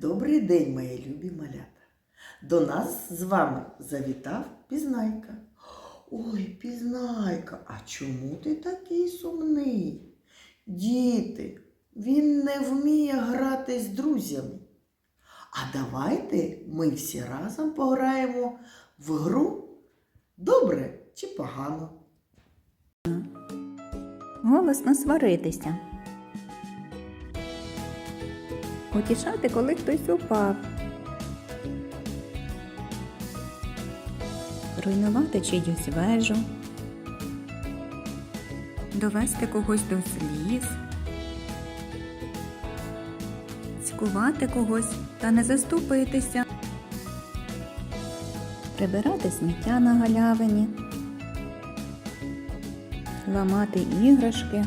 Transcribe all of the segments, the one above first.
Добрий день, мої любі малята. До нас з вами завітав Пізнайка. Ой, Пізнайка, а чому ти такий сумний? Діти, він не вміє грати з друзями. А давайте ми всі разом пограємо в гру добре чи погано. Голосно сваритися. Утішати, коли хтось упав. Руйнувати чиюсь вежу. Довести когось до сліз. Цькувати когось та не заступитися. Прибирати сміття на галявині ламати іграшки,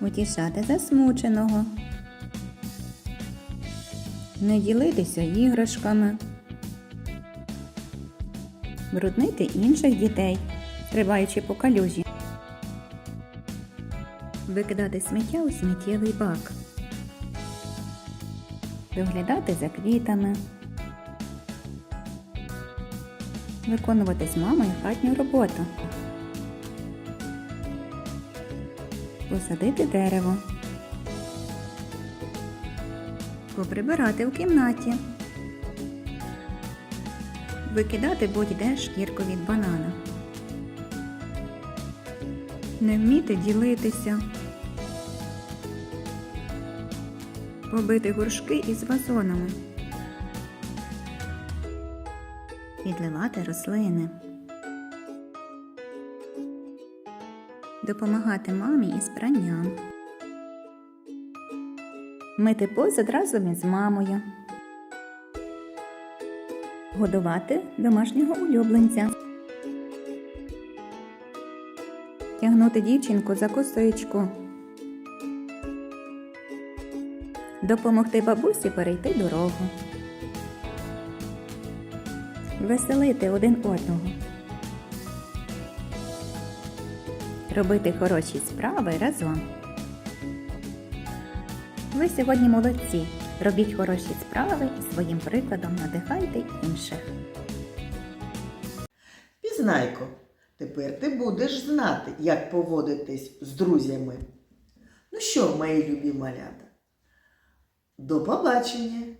утішати засмученого, не ділитися іграшками, бруднити інших дітей, стрибаючи по калюжі, викидати сміття у сміттєвий бак, доглядати за квітами. виконувати з мамою хатню роботу. Посадити дерево. Поприбирати в кімнаті. Викидати будь-де шкірку від банана. Не вміти ділитися. Побити горшки із вазонами. Підливати рослини. Допомагати мамі із пранням. Мити посуд разом із мамою. Годувати домашнього улюбленця. Тягнути дівчинку за косичку. Допомогти бабусі перейти дорогу веселити один одного, робити хороші справи разом. Ви сьогодні молодці. Робіть хороші справи і своїм прикладом надихайте інших. Пізнайко, тепер ти будеш знати, як поводитись з друзями. Ну що, мої любі малята? До побачення!